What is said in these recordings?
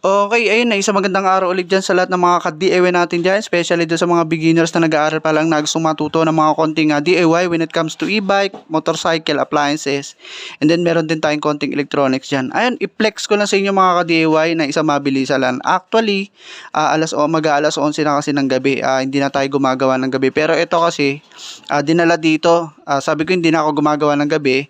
Okay, ayun na, isang magandang araw ulit dyan sa lahat ng mga ka-DIY natin dyan, especially doon sa mga beginners na nag-aaral pa lang na gustong matuto ng mga konting ah, DIY when it comes to e-bike, motorcycle, appliances, and then meron din tayong konting electronics dyan. Ayun, i-flex ko lang sa inyo mga ka-DIY na isang mabilisa lang. Actually, ah, alas o mag-aalas 11 na kasi ng gabi, ah, hindi na tayo gumagawa ng gabi. Pero ito kasi, ah, dinala dito, ah, sabi ko hindi na ako gumagawa ng gabi,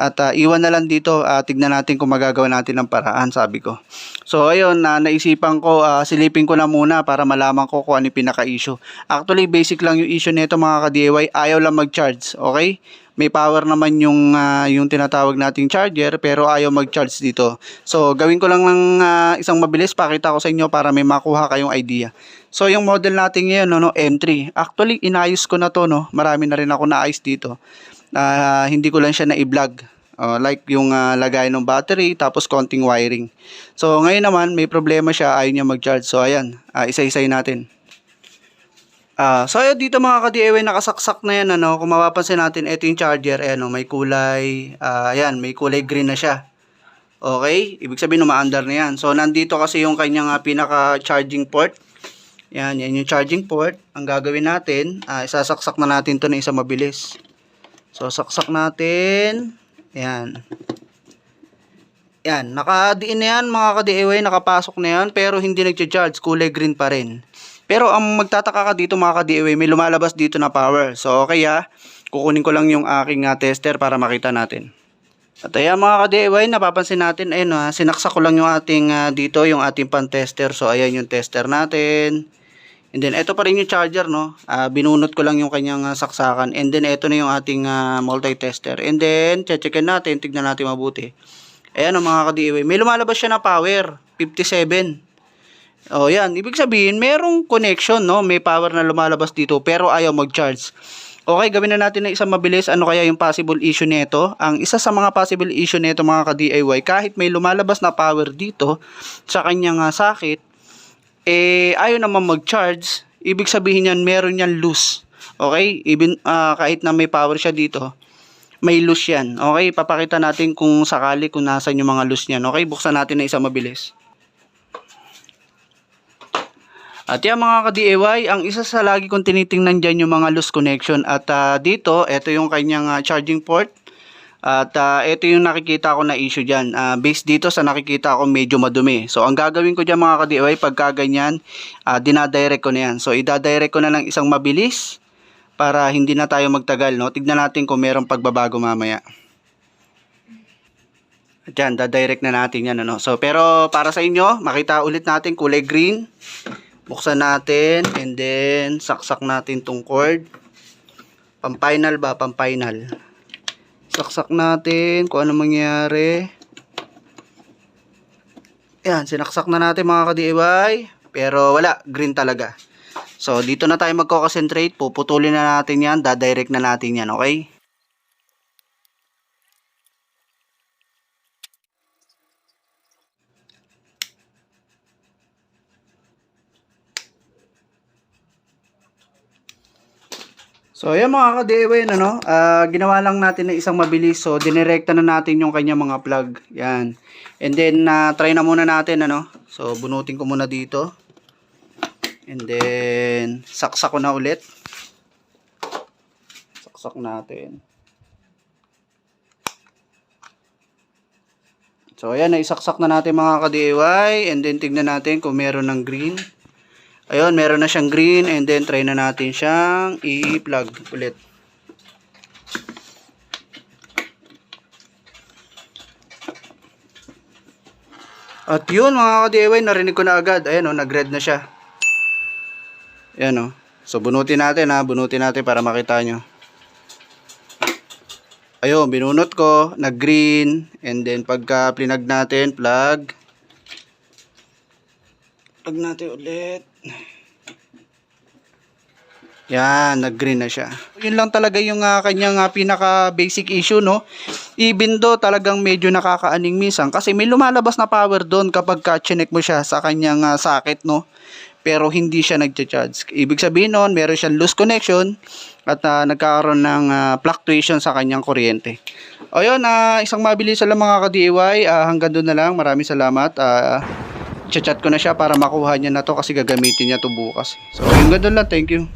at ah, iwan na lang dito, ah, tignan natin kung magagawa natin ng paraan, sabi ko. So ayun, na naisipan ko, ah, silipin ko na muna para malaman ko kung ano yung pinaka-issue. Actually, basic lang yung issue nito mga ka-DIY, ayaw lang mag-charge, okay? May power naman yung ah, yung tinatawag nating charger pero ayaw mag-charge dito. So gawin ko lang ng ah, isang mabilis pakita ko sa inyo para may makuha kayong idea. So yung model natin ngayon no, no M3. Actually inayos ko na to no. Marami na rin ako naayos dito. Ah, hindi ko lang siya na-i-vlog. Oh, like yung ah, lagay ng battery tapos konting wiring. So ngayon naman may problema siya ayaw niya mag-charge. So ayan, ah, isa-isay natin. Ah, so ayun dito mga ka-DIY nakasaksak na yan ano. Kung mapapansin natin ito yung charger, ayan oh, may kulay ah, ayan, may kulay green na siya. Okay? Ibig sabihin umaandar na yan. So nandito kasi yung kanyang ah, pinaka-charging port. Yan, yan yung charging port. Ang gagawin natin, ah, isasaksak na natin to na isa mabilis. So saksak natin. Yan. Yan, nakadiin na yan mga ka-DIY, nakapasok na yan, pero hindi nag-charge, kulay green pa rin. Pero ang magtataka ka dito mga ka-DIY, may lumalabas dito na power. So okay ha, kukunin ko lang yung aking ah, tester para makita natin. At ayan mga ka-DIY, napapansin natin, ayun ha, sinaksak ko lang yung ating ah, dito, yung ating pan-tester. So ayan yung tester natin. And then ito pa rin yung charger no. Ah, binunot ko lang yung kanyang ah, saksakan. And then ito na yung ating ah, multi-tester. And then checkin natin, tignan natin mabuti. Ayan o mga ka-DIY, may lumalabas siya na power, 57. Oh, yan. Ibig sabihin, merong connection, no? May power na lumalabas dito, pero ayaw mag-charge. Okay, gawin na natin na isang mabilis. Ano kaya yung possible issue nito? Ang isa sa mga possible issue nito mga ka-DIY, kahit may lumalabas na power dito sa kanyang ah, sakit, eh ayaw naman mag-charge, ibig sabihin yan meron yan loose. Okay? Even ah, kahit na may power siya dito, may loose yan. Okay? Papakita natin kung sakali kung nasan yung mga loose niyan. Okay? Buksan natin na isa mabilis. At yan mga ka-DIY, ang isa sa lagi kong tinitingnan dyan yung mga loose connection. At ah, dito, ito yung kanyang ah, charging port. At ah, ito yung nakikita ko na issue dyan. Ah, based dito sa nakikita ko medyo madumi. So ang gagawin ko dyan mga ka-DIY, pagka ganyan, ah, dinadirect ko na yan. So idadirect ko na lang isang mabilis para hindi na tayo magtagal. No? Tignan natin kung merong pagbabago mamaya. At yan, dadirect na natin yan. Ano? So, pero para sa inyo, makita ulit natin kulay green. Buksan natin and then saksak natin tong cord. Pam-final ba? Pam-final. Saksak natin kung ano mangyari. Yan, sinaksak na natin mga ka-DIY. Pero wala, green talaga. So, dito na tayo magko-concentrate. Puputulin na natin yan. Dadirect na natin yan, okay? So, ayan mga ka-DIY, ano, ah, ginawa lang natin na isang mabilis. So, dinirekta na natin yung kanya mga plug. Yan. And then, na try na muna natin, ano. So, bunutin ko muna dito. And then, saksak ko na ulit. Saksak natin. So, ayan, naisaksak na natin mga ka-DIY. And then, tignan natin kung meron ng green. Ayun, meron na siyang green. And then, try na natin siyang i-plug ulit. At yun mga ka-DIY, narinig ko na agad. Ayan o, nag-red na siya. Ayan o. So, bunutin natin ha. Bunutin natin para makita nyo. Ayun, binunot ko. Nag-green. And then, pagka plinag natin, plug. Plug natin ulit. Yan, nag-green na siya. Yun lang talaga yung ah, kanyang ah, pinaka-basic issue, no? Even though talagang medyo nakakaaning minsan kasi may lumalabas na power doon kapag ka-check mo siya sa kanyang ah, socket, no? Pero hindi siya nagcha-charge. Ibig sabihin noon, meron siyang loose connection at ah, nagkakaroon ng ah, fluctuation sa kanyang kuryente. O yun, ah, isang mabilis lang mga ka-DIY. Ah, hanggang doon na lang. Maraming salamat. Ah, chat ko na siya para makuha niya na to kasi gagamitin niya to bukas. So, yung ganun lang. Thank you.